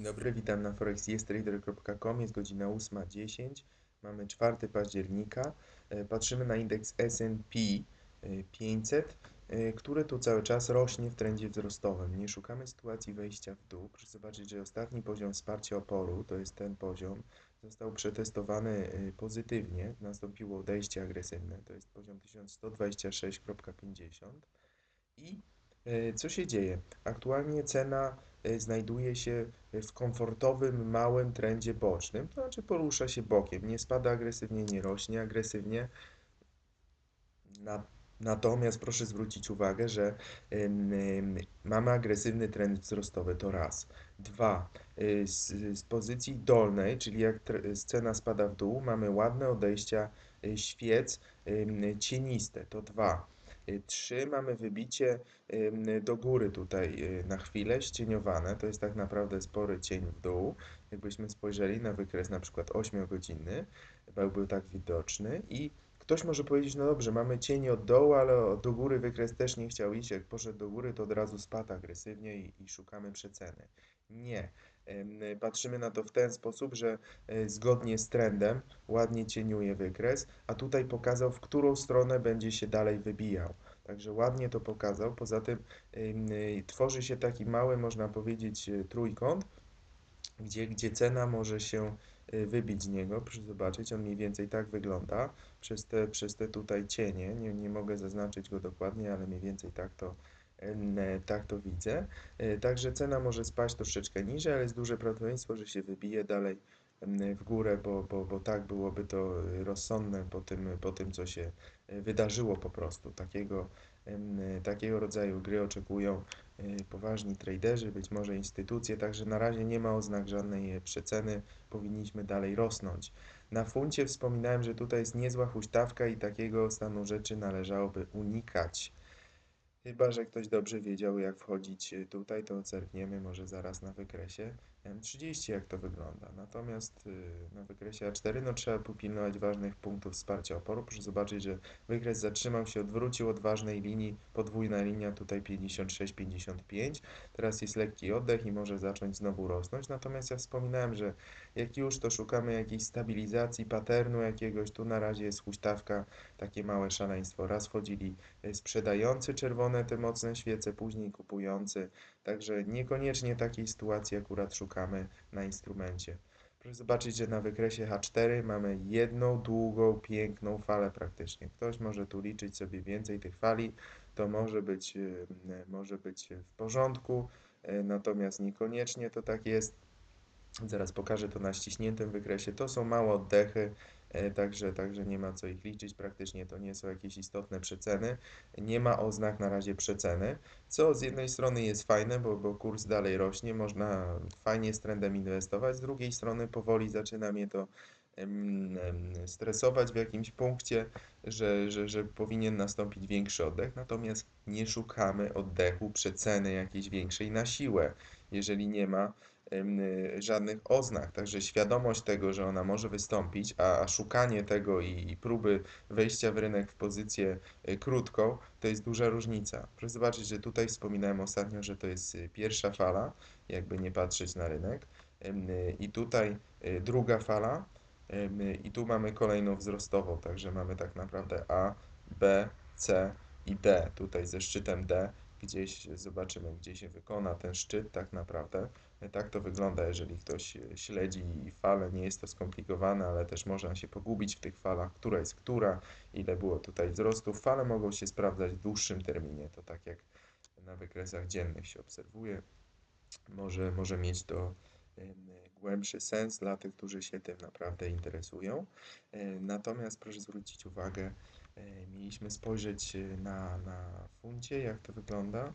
Dzień dobry, witam na forexyestrader.com. Jest godzina 8.10. Mamy 4 października. E, Patrzymy na indeks S&P 500, e, który tu cały czas rośnie w trendzie wzrostowym. Nie szukamy sytuacji wejścia w dół. Proszę zobaczyć, że ostatni poziom wsparcia oporu, to jest ten poziom, został przetestowany e, pozytywnie. Nastąpiło odejście agresywne, to jest poziom 1126.50. I e, co się dzieje? Aktualnie cena e, znajduje się w komfortowym, małym trendzie bocznym, to znaczy porusza się bokiem, nie spada agresywnie, nie rośnie agresywnie. Na, natomiast proszę zwrócić uwagę, że mamy agresywny trend wzrostowy, to raz. Dwa, y, z, z pozycji dolnej, czyli jak tre- cena spada w dół, mamy ładne odejścia y, świec cieniste, to dwa. Y, Trzy, mamy wybicie ym, do góry tutaj y, na chwilę, ścieniowane, to jest tak naprawdę spory cień w dół. Jakbyśmy spojrzeli na wykres na przykład 8-godzinny, byłby tak widoczny i ktoś może powiedzieć, no dobrze, mamy cień od dołu, ale do góry wykres też nie chciał iść, jak poszedł do góry, to od razu spadł agresywnie i, i szukamy przeceny. Nie. Ym, Patrzymy na to w ten sposób, że y, zgodnie z trendem ładnie cieniuje wykres, a tutaj pokazał, w którą stronę będzie się dalej wybijał. Także ładnie to pokazał. Poza tym ym, y, tworzy się taki mały, można powiedzieć, y, trójkąt, gdzie, gdzie cena może się wybić z niego. Proszę zobaczyć, on mniej więcej tak wygląda przez te, przez te tutaj cienie. Nie, nie mogę zaznaczyć go dokładnie, ale mniej więcej tak to, e, tak to widzę. E, Także cena może spaść troszeczkę niżej, ale jest duże prawdopodobieństwo, że się wybije dalej w górę, bo, bo, bo tak byłoby to rozsądne po tym, po tym, co się y, wydarzyło po prostu. Takiego, e, takiego rodzaju gry oczekują poważni traderzy, być może instytucje, także na razie nie ma oznak żadnej e, przeceny, powinniśmy dalej rosnąć. Na funcie wspominałem, że tutaj jest niezła huśtawka i takiego stanu rzeczy należałoby unikać. Chyba, że ktoś dobrze wiedział, jak wchodzić y, tutaj, to zerkniemy może zaraz na wykresie M30, jak to wygląda. Natomiast y, na wykresie A4 no, trzeba popilnować ważnych punktów wsparcia oporu. Proszę zobaczyć, że wykres zatrzymał się, odwrócił od ważnej linii, podwójna linia tutaj 56-55. Teraz jest lekki oddech i może zacząć znowu rosnąć. Natomiast ja wspominałem, że jak już, to szukamy jakiejś stabilizacji, paternu jakiegoś. Tu na razie jest huśtawka, takie małe szaleństwo. Raz wchodzili y, sprzedający te mocne świece, później kupujący. Także niekoniecznie takiej sytuacji akurat szukamy na instrumencie. Proszę zobaczyć, że na wykresie H4 mamy jedną długą, piękną falę praktycznie. Ktoś może tu liczyć sobie więcej tych fali, to może być, może być w porządku, y, natomiast niekoniecznie to tak jest. Zaraz pokażę to na ściśniętym wykresie. To są małe oddechy, e, także, także nie ma co ich liczyć. Praktycznie to nie są jakieś istotne przeceny. Nie ma oznak na razie przeceny, co z jednej strony jest fajne, bo, bo kurs dalej rośnie, można fajnie z trendem inwestować. Z drugiej strony powoli zaczyna mnie to stresować w jakimś punkcie, że, że, że powinien nastąpić większy oddech. Natomiast nie szukamy oddechu, przeceny jakiejś większej na siłę, jeżeli nie ma żadnych oznak. Także świadomość tego, że ona może wystąpić, a, szukanie tego i, próby wejścia w rynek w pozycję y, krótką, to jest duża różnica. Proszę zobaczyć, że tutaj wspominałem ostatnio, że to jest y, pierwsza fala, jakby nie patrzeć na rynek. Y, I tutaj y, druga fala. Y, I tu mamy kolejną wzrostową, także mamy tak naprawdę A, B, C i D. Tutaj ze szczytem D gdzieś zobaczymy, gdzie się wykona ten szczyt tak naprawdę. Tak to wygląda, jeżeli ktoś śledzi falę. Nie jest to skomplikowane, ale też można się pogubić w tych falach, która jest która, ile było tutaj wzrostów. Fale mogą się sprawdzać w dłuższym terminie, to tak jak na wykresach dziennych się obserwuje. Może, może mieć to głębszy sens dla tych, którzy się tym naprawdę interesują. E, Natomiast proszę zwrócić uwagę, mieliśmy spojrzeć e, na, na funcie, jak to wygląda.